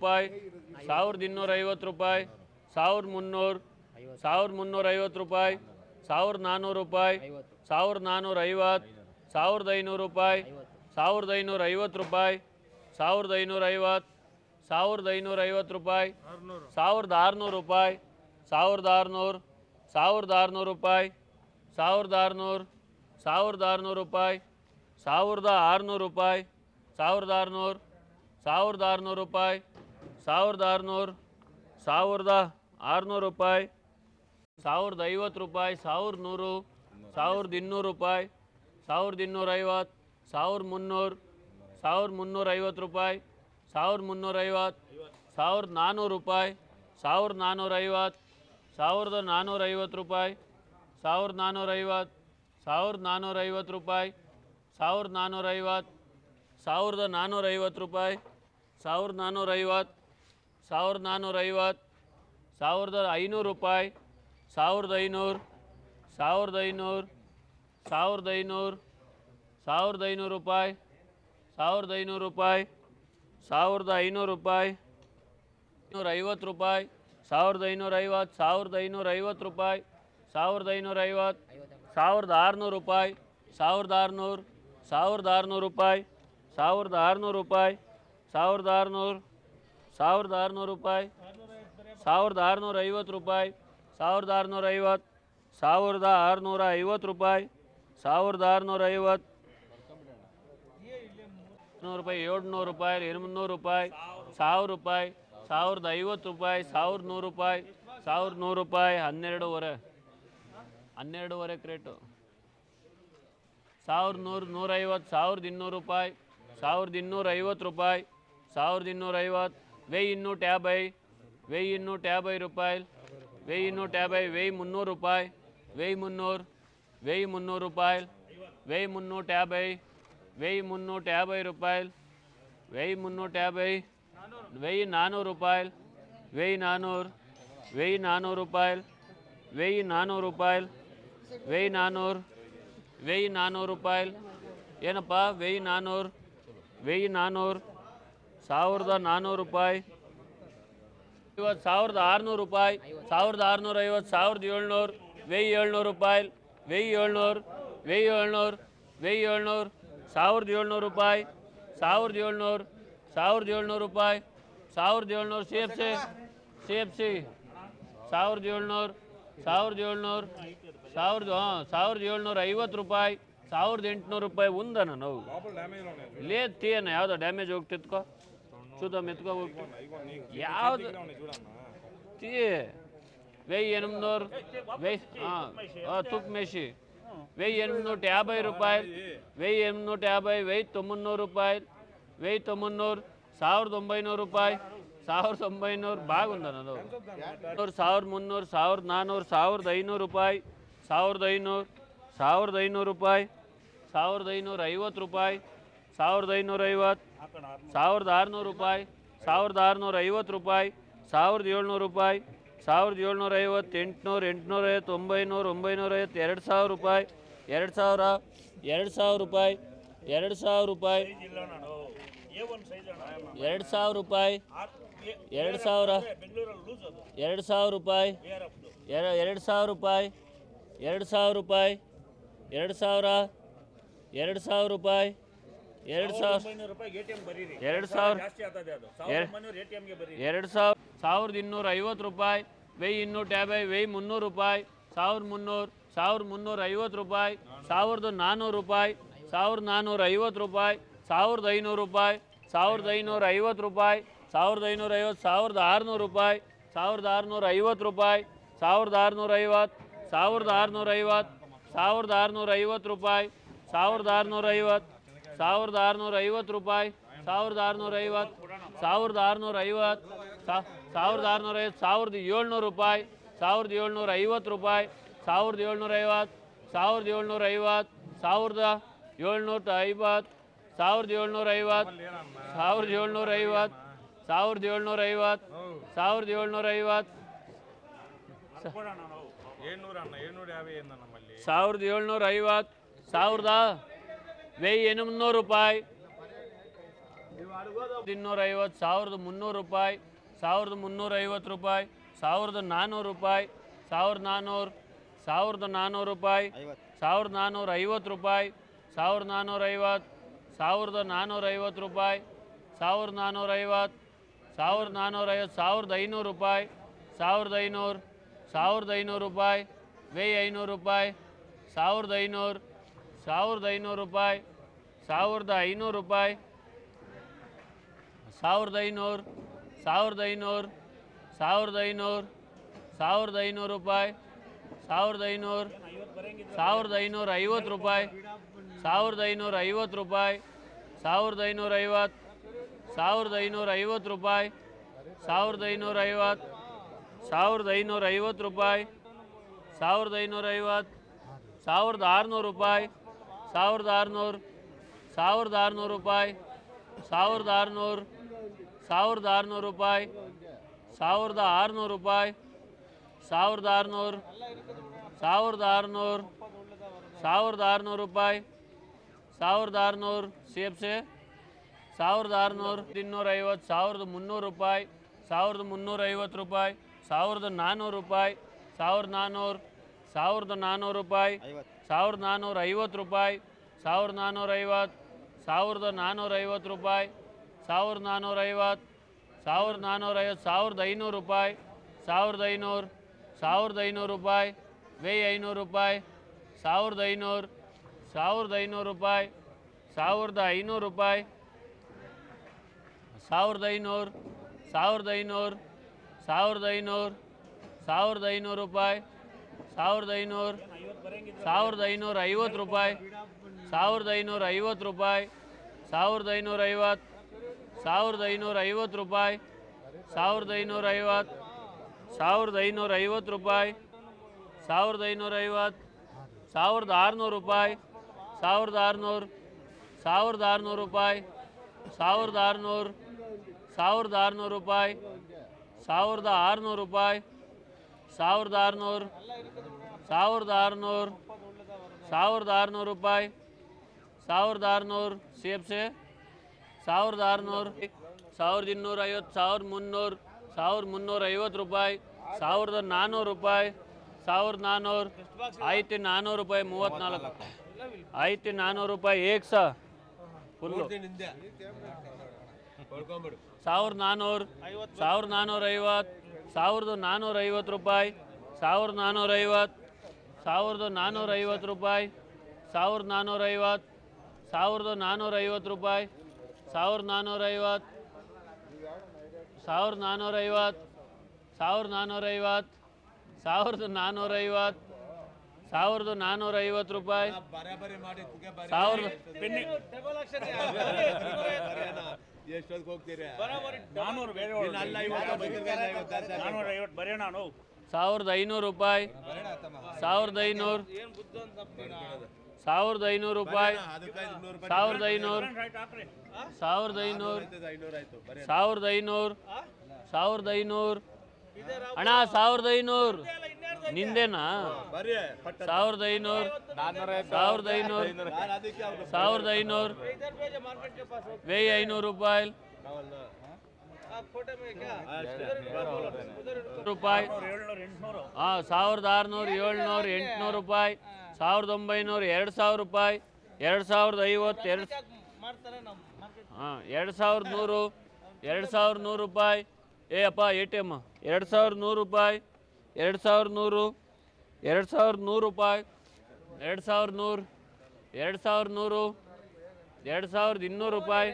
ರೂಪಾಯಿ ಸಾವಿರದ ಇನ್ನೂರ ಐವತ್ತು ರೂಪಾಯಿ ಸಾವಿರದ ಮುನ್ನೂರು ಸಾವಿರದ ಮುನ್ನೂರ ಐವತ್ತು ರೂಪಾಯಿ ಸಾವಿರದ ನಾನ್ನೂರು ರೂಪಾಯಿ ಸಾವಿರದ ನಾನ್ನೂರ ಐವತ್ತು ಸಾವಿರದ ಐನೂರು ರೂಪಾಯಿ ಸಾವಿರದ ಐನೂರ ಐವತ್ತು ರೂಪಾಯಿ ಸಾವಿರದ ಐನೂರ ಐವತ್ತು ಸಾವಿರದ ಐನೂರ ಐವತ್ತು ರೂಪಾಯಿ ಸಾವಿರದ ಆರುನೂರು ರೂಪಾಯಿ ಸಾವಿರದ ಆರುನೂರು ಸಾವಿರದ ಆರುನೂರು ರೂಪಾಯಿ ಸಾವಿರದ ಆರುನೂರು ಸಾವಿರದ ಆರುನೂರು ರೂಪಾಯಿ ಸಾವಿರದ ಆರುನೂರು ರೂಪಾಯಿ ಸಾವಿರದ ಆರುನೂರು ಸಾವಿರದ ಆರುನೂರು ರೂಪಾಯಿ ಸಾವಿರದ ಆರುನೂರು ಸಾವಿರದ ಆರುನೂರು ರೂಪಾಯಿ, ಸಾವಿರದ ಐವತ್ತು ರೂಪಾಯಿ, ಸಾವಿರದ ನೂರು, ಸಾವಿರದ ಇನ್ನೂರು ರೂಪಾಯಿ, ಸಾವಿರದ ಇನ್ನೂರ ಐವತ್ತು, ಸಾವಿರದ ಮುನ್ನೂರು, ಸಾವಿರದ ಮುನ್ನೂರ ಐವತ್ತು ರೂಪಾಯಿ, ಸಾವಿರದ ಮುನ್ನೂರ ಐವತ್ತು, ಸಾವಿರದ ನಾನ್ನೂರು ರೂಪಾಯಿ, ಸಾವಿರದ ನಾನ್ನೂರ ಐವತ್ತು, ಸಾವಿರದ ನಾನ್ನೂರ ಐವತ್ತು ರೂಪಾಯಿ, ಸಾವಿರದ ನಾನ್ನೂರ ಐವತ್ತು, ಸಾವಿರದ ನಾನ್ನೂರ ಐವತ್ತು ರೂಪಾಯಿ, ಸಾವಿರದ ನಾನ್ನೂರ ಐವತ್ತು, ಸಾವಿರದ ನಾನ್ನೂರ ಐವತ್ತು ರೂಪಾಯಿ, ಸಾವಿರದ ನಾನ್ನೂರ ಐವತ್ತು ಸಾವಿರದ ನಾನ್ನೂರ ಐವತ್ತು ಸಾವಿರದ ಐನೂರು ರೂಪಾಯಿ, ಸಾವಿರದ ಐನೂರು ಸಾವಿರದ ಐನೂರು ಸಾವಿರದ ಐನೂರು ಸಾವಿರದ ಐನೂರು ರೂಪಾಯಿ, ಸಾವಿರದ ಐನೂರು ರೂಪಾಯಿ, ಸಾವಿರದ ಐನೂರು ರೂಪಾಯಿ ಐನೂರ ಐವತ್ತು ರೂಪಾಯಿ, ಸಾವಿರದ ಐನೂರ ಐವತ್ತು ಸಾವಿರದ ಐನೂರ ಐವತ್ತು ರೂಪಾಯಿ, ಸಾವಿರದ ಐನೂರ ಐವತ್ತು ಸಾವಿರದ ಆರುನೂರು ರೂಪಾಯಿ, ಸಾವಿರದ ಆರುನೂರು ಸಾವಿರದ ಆರುನೂರು ರೂಪಾಯಿ, ಸಾವಿರದ ಆರುನೂರು ರೂಪಾಯಿ, ಸಾವಿರದ ಆರುನೂರು ಸಾವಿರದ ಆರುನೂರು ರೂಪಾಯಿ, ಸಾವಿರದ ಆರುನೂರ ಐವತ್ತು ರೂಪಾಯಿ, ಸಾವಿರದ ಆರುನೂರ ಐವತ್ತು, ಸಾವಿರದ ಆರುನೂರ ಐವತ್ತು ರೂಪಾಯಿ, ಸಾವಿರದ ಆರುನೂರ ಐವತ್ತು ನೂರು ರೂಪಾಯಿ, ಏಳ್ನೂರು ರೂಪಾಯಿ ಎಣ್ಮೂರು ರೂಪಾಯಿ, ಸಾವಿರ ರೂಪಾಯಿ, ಸಾವಿರದ ಐವತ್ತು ರೂಪಾಯಿ, ಸಾವಿರದ ನೂರು ರೂಪಾಯಿ, ಸಾವಿರದ ನೂರು ರೂಪಾಯಿ, ಹನ್ನೆರಡೂವರೆ ಹನ್ನೆರಡೂವರೆ ಕ್ರೇಟು. ಸಾವಿರದ ನೂರು, ನೂರೈವತ್ತು, ಸಾವಿರದ ಇನ್ನೂರು ರೂಪಾಯಿ, ಸಾವಿರದ ಇನ್ನೂರ ಐವತ್ತು ರೂಪಾಯಿ, ಸಾವಿರದ ಇನ್ನೂರ ಐವತ್ತು వెయ్యి నూట యాభై వెయ్యి నూట యాభై రూపాయలు వెయ్యి నూట యాభై వెయ్యి మున్నూరు రూపాయి వెయ్యి మున్నూరు వెయ్యి మున్నూరు రూపాయలు వెయ్యి మున్నూట యాభై వెయ్యి మున్నూట యాభై రూపాయలు వెయ్యి మున్నూట యాభై వెయ్యి నానూరు రూపాయలు వెయ్యి నానూరు వెయ్యి నానూరు రూపాయలు వెయ్యి నానూరు రూపాయలు వెయ్యి నానూరు వెయ్యి నానూరు రూపాయలు ಏನಪ್ಪ ವೆಯ್ ನಾನ್ನೂರು ವೆಯ್ ನಾನ್ನೂರು ಸಾವಿರದ ನಾನ್ನೂರು ರೂಪಾಯಿ ಇವತ್ತು ಸಾವಿರದ ಆರುನೂರು ರೂಪಾಯಿ ಸಾವಿರದ ಆರುನೂರ ಐವತ್ತು ಸಾವಿರದ ಏಳ್ನೂರು ವೆಯ್ ಏಳ್ನೂರು ರೂಪಾಯಿ ವೆಯ್ ಏಳ್ನೂರು ವೆಯ್ ಏಳ್ನೂರು ವೆಯ್ ಏಳ್ನೂರು ಸಾವಿರದ ಏಳ್ನೂರು ರೂಪಾಯಿ ಸಾವಿರದ ಏಳ್ನೂರು ಸಾವಿರದ ಏಳ್ನೂರು ರೂಪಾಯಿ ಸಾವಿರದ ಏಳ್ನೂರು C F C C F C ಸಾವಿರದ ಏಳ್ನೂರು ಸಾವಿರದ ಏಳ್ನೂರು ಸಾವಿರದ ಹಾಂ ಸಾವಿರದ ಏಳ್ನೂರು ಐವತ್ತು ರೂಪಾಯಿ ಸಾವಿರದ ಎಂಟುನೂರು ರೂಪಾಯಿ ಉಂದನ ನಾವು. ಲೇತೇನ ಯಾವುದೋ ಡ್ಯಾಮೇಜ್ ಹೋಗ್ತಿತ್ಕೋ. చూద్దాం ఎత్తుకో ಹೋಗಿ ಯಾವ್ದು తీ వెయ్యి ఎనిమిది నూరు వెయ్యి తుక్ మేషి వెయ్యి ఎనిమిది నూట యాభై రూపాయలు వెయ్యి ఎనిమిది నూట యాభై వెయ్యి తొమ్మిది నూరు రూపాయలు వెయ్యి తొమ్మిది నూరు ಸಾವಿರದ ಒಂಬೈನೂರು ರೂಪಾಯಿ ಸಾವಿರದ ಒಂಬೈನೂರು ಬಾಗುಂದನ ಅದು ನೂರು ಸಾವಿರದ ಮುನ್ನೂರು ಸಾವಿರದ ನಾನ್ನೂರು ಸಾವಿರದ ಐನೂರು ರೂಪಾಯಿ ಸಾವಿರದ ಐನೂರು ಸಾವಿರದ ಐನೂರು ರೂಪಾಯಿ ಸಾವಿರದ ಐನೂರ ಐವತ್ತು ರೂಪಾಯಿ ಸಾವಿರದ ಐನೂರ ಐವತ್ತು ಸಾವಿರದ ಆರುನೂರು ರೂಪಾಯಿ ಸಾವಿರದ ಆರುನೂರ ಐವತ್ತು ರೂಪಾಯಿ ಸಾವಿರದ ಏಳ್ನೂರು ರೂಪಾಯಿ ಸಾವಿರದ ಏಳ್ನೂರ ಐವತ್ತು ಎಂಟುನೂರು ಎಂಟುನೂರ ಐವತ್ತು ಒಂಬೈನೂರು ಒಂಬೈನೂರ ಐವತ್ತು ಎರಡು ಸಾವಿರ ರೂಪಾಯಿ ಎರಡು ಸಾವಿರ ಎರಡು ಸಾವಿರ ರೂಪಾಯಿ ಎರಡು ಸಾವಿರ ರೂಪಾಯಿ ಎರಡು ಸಾವಿರ ರೂಪಾಯಿ ಎರಡು ಸಾವಿರ ಎರಡು ಸಾವಿರ ರೂಪಾಯಿ ಎರ- ಎರಡು ಸಾವಿರ ರೂಪಾಯಿ ಎರಡು ಸಾವಿರ ರೂಪಾಯಿ ಎರಡು ಸಾವಿರ ಎರಡು ಸಾವಿರ ರೂಪಾಯಿ ಎರಡು ಸಾವಿರ ಎರಡು ಸಾವಿರ ಎರಡು ಸಾವಿರ ಸಾವಿರದ ಇನ್ನೂರ ಐವತ್ತು ರೂಪಾಯಿ ವೆಯ್ ಇನ್ನೂರ ಟ್ಯಾಬ್ ವೆಯ್ ಮುನ್ನೂರು ರೂಪಾಯಿ ಸಾವಿರದ ಮುನ್ನೂರು ಸಾವಿರದ ಮುನ್ನೂರ ಐವತ್ತು ರೂಪಾಯಿ ಸಾವಿರದ ನಾನ್ನೂರು ರೂಪಾಯಿ ಸಾವಿರದ ನಾನ್ನೂರ ಐವತ್ತು ರೂಪಾಯಿ ಸಾವಿರದ ಐನೂರು ರೂಪಾಯಿ ಸಾವಿರದ ಐನೂರ ಐವತ್ತು ರೂಪಾಯಿ ಸಾವಿರದ ಐನೂರ ಐವತ್ತು ಸಾವಿರದ ಆರುನೂರು ರೂಪಾಯಿ ಸಾವಿರದ ಆರುನೂರ ಐವತ್ತು ರೂಪಾಯಿ ಸಾವಿರದ ಆರುನೂರ ಐವತ್ತು ಸಾವಿರದ ಆರುನೂರ ಐವತ್ತು ಸಾವಿರದ ಆರುನೂರ ಐವತ್ತು ರೂಪಾಯಿ ಸಾವಿರದ ಆರುನೂರ ಐವತ್ತು ಸಾವಿರದ ಆರುನೂರ ಐವತ್ತು ರೂಪಾಯಿ ಸಾವಿರದ ಆರುನೂರ ಐವತ್ತು ಸಾವಿರದ ಆರುನೂರ ಐವತ್ತು ಸಾವಿರದ ಆರುನೂರ ಐವತ್ತು ಸಾವಿರದ ಏಳ್ನೂರು ರೂಪಾಯಿ ಸಾವಿರದ ಏಳ್ನೂರ ಐವತ್ತು ರೂಪಾಯಿ ಸಾವಿರದ ಏಳ್ನೂರ ಐವತ್ತು ಸಾವಿರದ ಏಳ್ನೂರ ಐವತ್ತು ಸಾವಿರದ ಏಳ್ನೂರ ಐವತ್ತು ಸಾವಿರದ ಏಳ್ನೂರ ಐವತ್ತು ಸಾವಿರದ ಏಳ್ನೂರ ಐವತ್ತು ಸಾವಿರದ ಏಳ್ನೂರ ಐವತ್ತು ಸಾವಿರದ ಏಳ್ನೂರ ಐವತ್ತು ಸಾವಿರದ ಏಳ್ನೂರ ಐವತ್ತು ಸಾವಿರದ ವೆಯ್ ಏನು ಮುನ್ನೂರು ರೂಪಾಯಿ. ಇನ್ನೂರೈವತ್ತು, ಸಾವಿರದ ಮುನ್ನೂರು ರೂಪಾಯಿ, ಸಾವಿರದ ಮುನ್ನೂರೈವತ್ತು ರೂಪಾಯಿ, ಸಾವಿರದ ನಾನ್ನೂರು ರೂಪಾಯಿ, ಸಾವಿರದ ನಾನ್ನೂರು ಸಾವಿರದ ನಾನ್ನೂರು ರೂಪಾಯಿ, ಸಾವಿರದ ನಾನ್ನೂರ ಐವತ್ತು ರೂಪಾಯಿ, ಸಾವಿರದ ನಾನ್ನೂರೈವತ್ತು ಸಾವಿರದ ನಾನ್ನೂರೈವತ್ತು ರೂಪಾಯಿ, ಸಾವಿರದ ನಾನ್ನೂರೈವತ್ತು ಸಾವಿರದ ನಾನ್ನೂರೈವತ್ತು ಸಾವಿರದ ಐನೂರು ರೂಪಾಯಿ, ಸಾವಿರದ ಐನೂರು ಸಾವಿರದ ಐನೂರು ರೂಪಾಯಿ ವೆಯ್ ಐನೂರು ರೂಪಾಯಿ, ಸಾವಿರದ ಐನೂರು ಸಾವಿರದ ಐನೂರು ರೂಪಾಯಿ, ಸಾವಿರದ ಐನೂರು ರೂಪಾಯಿ, ಸಾವಿರದ ಐನೂರು ಸಾವಿರದ ಐನೂರು ಸಾವಿರದ ಐನೂರು ಸಾವಿರದ ಐನೂರು ರೂಪಾಯಿ, ಸಾವಿರದ ಐನೂರು, ಸಾವಿರದ ಐನೂರ ಐವತ್ತು ರೂಪಾಯಿ, ಸಾವಿರದ ಐನೂರ ಐವತ್ತು ರೂಪಾಯಿ, ಸಾವಿರದ ಐನೂರ ಐವತ್ತು, ಸಾವಿರದ ಐನೂರ ಐವತ್ತು ರೂಪಾಯಿ, ಸಾವಿರದ ಐನೂರ ಐವತ್ತು, ಸಾವಿರದ ಐನೂರ ಐವತ್ತು ರೂಪಾಯಿ, ಸಾವಿರದ ಐನೂರ ಐವತ್ತು, ಸಾವಿರದ ಆರುನೂರು ರೂಪಾಯಿ ಸಾವಿರದ ಆರುನೂರು ಸಾವಿರದ ಆರುನೂರು ರೂಪಾಯಿ, ಸಾವಿರದ ಆರುನೂರು ಸಾವಿರದ ಆರುನೂರು ರೂಪಾಯಿ, ಸಾವಿರದ ಆರುನೂರು ರೂಪಾಯಿ, ಸಾವಿರದ ಆರುನೂರು ಸಾವಿರದ ಆರುನೂರು ಸಾವಿರದ ಆರುನೂರು ರೂಪಾಯಿ, ಸಾವಿರದ ಆರುನೂರು ಸಿ ಎಫ್ ಸಿ ಸಾವಿರದ ಆರುನೂರು ಇನ್ನೂರೈವತ್ತು, ಸಾವಿರದ ಮುನ್ನೂರು ರೂಪಾಯಿ, ಸಾವಿರದ ಮುನ್ನೂರ ಐವತ್ತು ರೂಪಾಯಿ, ಸಾವಿರದ ನಾನ್ನೂರು ರೂಪಾಯಿ, ಸಾವಿರದ ನಾನ್ನೂರು ಸಾವಿರದ ನಾನ್ನೂರು ರೂಪಾಯಿ ಸಾವಿರದ ನಾನ್ನೂರ ಐವತ್ತು ರೂಪಾಯಿ ಸಾವಿರದ ನಾನ್ನೂರ ಐವತ್ತು ಸಾವಿರದ ನಾನ್ನೂರ ಐವತ್ತು ರೂಪಾಯಿ ಸಾವಿರದ ನಾನ್ನೂರ ಐವತ್ತು ಸಾವಿರದ ನಾನ್ನೂರ ಐವತ್ತು ಸಾವಿರದ ಐನೂರು ರೂಪಾಯಿ ಸಾವಿರದ ಐನೂರು ಸಾವಿರದ ಐನೂರು ರೂಪಾಯಿ ವೆಯ್ಯಿ ಐನೂರು ರೂಪಾಯಿ ಸಾವಿರದ ಐನೂರು ಸಾವಿರದ ಐನೂರು ರೂಪಾಯಿ ಸಾವಿರದ ಐನೂರು ರೂಪಾಯಿ ಸಾವಿರದ ಐನೂರು ಸಾವಿರದ ಐನೂರು ಸಾವಿರದ ಐನೂರು ಸಾವಿರದ ಐನೂರು ರೂಪಾಯಿ ಸಾವಿರದ ಐನೂರು ಸಾವಿರದ ಐನೂರ ಐವತ್ತು ರೂಪಾಯಿ, ಸಾವಿರದ ಐನೂರ ಐವತ್ತು ರೂಪಾಯಿ, ಸಾವಿರದ ಐನೂರ ಐವತ್ತು, ಸಾವಿರದ ಐನೂರ ಐವತ್ತು ರೂಪಾಯಿ, ಸಾವಿರದ ಐನೂರ ಐವತ್ತು, ಸಾವಿರದ ಐನೂರ ಐವತ್ತು ರೂಪಾಯಿ, ಸಾವಿರದ ಐನೂರ ಐವತ್ತು, ಸಾವಿರದ ಆರುನೂರು ರೂಪಾಯಿ, ಸಾವಿರದ ಆರುನೂರು ಸಾವಿರದ ಆರುನೂರು ರೂಪಾಯಿ, ಸಾವಿರದ ಆರುನೂರು ಸಾವಿರದ ಆರುನೂರು ರೂಪಾಯಿ, ಸಾವಿರದ ಆರುನೂರು ರೂಪಾಯಿ, ಸಾವಿರದ ಆರುನೂರು ಸಾವಿರದ ಆರುನೂರು ಸಾವಿರದ ಆರುನೂರು ರೂಪಾಯಿ, ಸಾವಿರದ ಆರುನೂರು ಸಿ ಎಫ್ ಸಿ, ಸಾವಿರದ ಆರುನೂರು, ಸಾವಿರದ ಇನ್ನೂರ ಐವತ್ತು, ಸಾವಿರದ ಮುನ್ನೂರು, ಸಾವಿರದ ಮುನ್ನೂರ ಐವತ್ತು ರೂಪಾಯಿ, ಸಾವಿರದ ನಾನ್ನೂರು ರೂಪಾಯಿ, ಸಾವಿರದ ನಾನ್ನೂರು ಐತಿ ನಾನ್ನೂರು ರೂಪಾಯಿ ಮೂವತ್ತ್ನಾಲ್ಕು ಐತಿ ನಾನ್ನೂರು ರೂಪಾಯಿ ಏಕ್ ಸ. ಫುಲ್ಲು. ಸಾವಿರದ ನಾನ್ನೂರು ಸಾವಿರದ ನಾನ್ನೂರ ಐವತ್ತು, ಸಾವಿರದ ನಾನ್ನೂರ ಐವತ್ತು ರೂಪಾಯಿ, ಸಾವಿರದ ನಾನ್ನೂರ ಐವತ್ತು ಸಾವಿರದ ನಾನ್ನೂರ ಐವತ್ತು ರೂಪಾಯಿ ಸಾವಿರದ ನಾನ್ನೂರ ಐವತ್ತು ಸಾವಿರದ ನಾನ್ನೂರ ಐವತ್ತು ರೂಪಾಯಿ ಸಾವಿರದ ನಾನ್ನೂರ ಐವತ್ತು ಸಾವಿರದ ನಾನ್ನೂರ ಐವತ್ತು ಸಾವಿರದ ನಾನ್ನೂರ ಐವತ್ತು ಸಾವಿರದ ನಾನ್ನೂರ ಐವತ್ತು ಸಾವಿರದ ನಾನ್ನೂರ ಐವತ್ತು ರೂಪಾಯಿ ಸಾವಿರದ ಎಷ್ಟೊತ್ತಿಗೆ ಹೋಗ್ತೀರಾ ಸಾವಿರದ ಐನೂರು ರೂಪಾಯಿ ಸಾವಿರದ ಐನೂರು ಸಾವಿರದ ಐನೂರು ರೂಪಾಯಿ ಸಾವಿರದ ಐನೂರು ಸಾವಿರದ ಐನೂರು ಸಾವಿರದ ಐನೂರು ಸಾವಿರದ ಐನೂರು ಅಣ್ಣ ಸಾವಿರದ ಐನೂರು ನಿಂದೇನಾ ಸಾವಿರದ ಐನೂರು ಸಾವಿರದ ಐನೂರು ಸಾವಿರದ ಐನೂರು ವೆಯ್ ಐನೂರು ರೂಪಾಯಿ ರೂಪಾಯಿ. ಹಾಂ ಸಾವಿರದ ಆರುನೂರು ಏಳ್ನೂರು ಎಂಟುನೂರು ರೂಪಾಯಿ. ಸಾವಿರದ ಒಂಬೈನೂರು ಎರಡು ಸಾವಿರ ರೂಪಾಯಿ. ಎರಡು ಸಾವಿರದ ಐವತ್ತು ಎರಡು ಹಾಂ ಎರಡು ಸಾವಿರದ ನೂರು ಎರಡು ಸಾವಿರದ ನೂರು ರೂಪಾಯಿ. ಏ ಅಪ್ಪ ಎ ಟಿ ಎಂ ಎರಡು ಸಾವಿರದ ನೂರು ರೂಪಾಯಿ. ಎರಡು ಸಾವಿರದ ನೂರು ಎರಡು ಸಾವಿರದ ನೂರು ರೂಪಾಯಿ. ಎರಡು ಸಾವಿರದ ನೂರು ಎರಡು ಸಾವಿರದ ನೂರು ಎರಡು ಸಾವಿರದ ಇನ್ನೂರು ರೂಪಾಯಿ.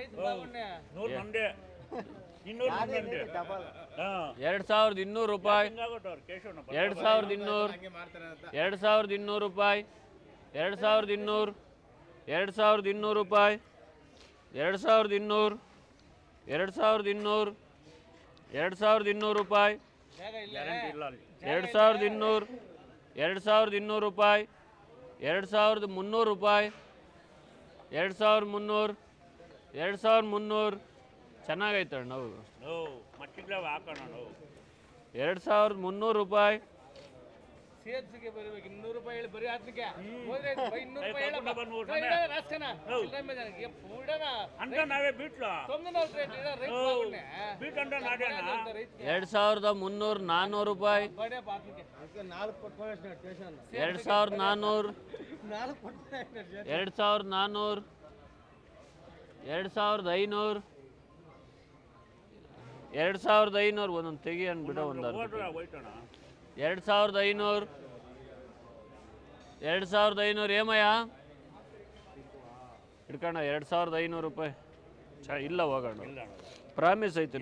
ಎರಡು ಸಾವಿರದ ಇನ್ನೂರು ರೂಪಾಯಿ ಎರಡು ಸಾವಿರದ ಇನ್ನೂರು ಎರಡು ಸಾವಿರದ ಇನ್ನೂರು ರೂಪಾಯಿ ಎರಡು ಸಾವಿರದ ಇನ್ನೂರು ಎರಡು ಸಾವಿರದ ಇನ್ನೂರು ರೂಪಾಯಿ ಎರಡು ಸಾವಿರದ ಇನ್ನೂರು ಎರಡು ಸಾವಿರದ ಇನ್ನೂರು ಎರಡು ಸಾವಿರದ ಇನ್ನೂರು ರೂಪಾಯಿ ಎರಡು ಸಾವಿರದ ಇನ್ನೂರು ಎರಡು ಸಾವಿರದ ಇನ್ನೂರು ರೂಪಾಯಿ ಎರಡು ಸಾವಿರದ ಮುನ್ನೂರು ರೂಪಾಯಿ ಎರಡು ಸಾವಿರದ ಮುನ್ನೂರು ಎರಡು ಸಾವಿರದ ಮುನ್ನೂರು ಚೆನ್ನಾಗೈತೆ ಅಣ್ಣ ಮಟ್ಟಿಗ್ಲಾವ ಹಾಕೋಣ ನಾವು. ಎರಡು ಸಾವಿರದ ಮುನ್ನೂರು ರೂಪಾಯಿ. ಸೇರ್ಸಿಗೆ ಬರ್ಬೇಕು ಇನ್ನೂರು ಹೇಳಿ ಬರೀ ಹೋದ್ರೆ ಬೈ ಇನ್ನೂರು ರಾಸ್ಕನ? ಹೌದು. ಪೂಡನ ನಾವೇ ಬಿಟ್ಲ? ಹೌದು. ನಾಡ್ಯಾನ ಎರಡು ಸಾವಿರದ ಮುನ್ನೂರು ನಾನ್ನೂರು ರೂಪಾಯಿ. ಬಡೆ ಬಾತ್ಮಿಗೆ ನಾಲ್ಕು ಪಟ್ಟು ಸ್ಟೇಷನ್ ಎರಡು ಸಾವಿರದ ನಾನ್ನೂರು ನಾಲ್ಕು ಪಟ್ಟು ಎರಡು ಸಾವಿರದ ನಾನ್ನೂರು ಎರಡು ಸಾವಿರದ ಐನೂರು. ಎರಡು ಸಾವಿರದ ಐನೂರು ಒಂದೊಂದು ತೆಗಿ ಅಂದ್ಬಿಡ ಒಂದು ಎರಡು ಸಾವಿರದ ಐನೂರು ಎರಡು ಸಾವಿರದ ಐನೂರು ಏಮಯ್ಯ? ಹಿಡ್ಕಣ ಎರಡು ಸಾವಿರದ ಐನೂರು ರೂಪಾಯಿ. ಚ ಇಲ್ಲ ಹೋಗೋಣ. ಪ್ರಾಮಿಸ್ ಐತೆ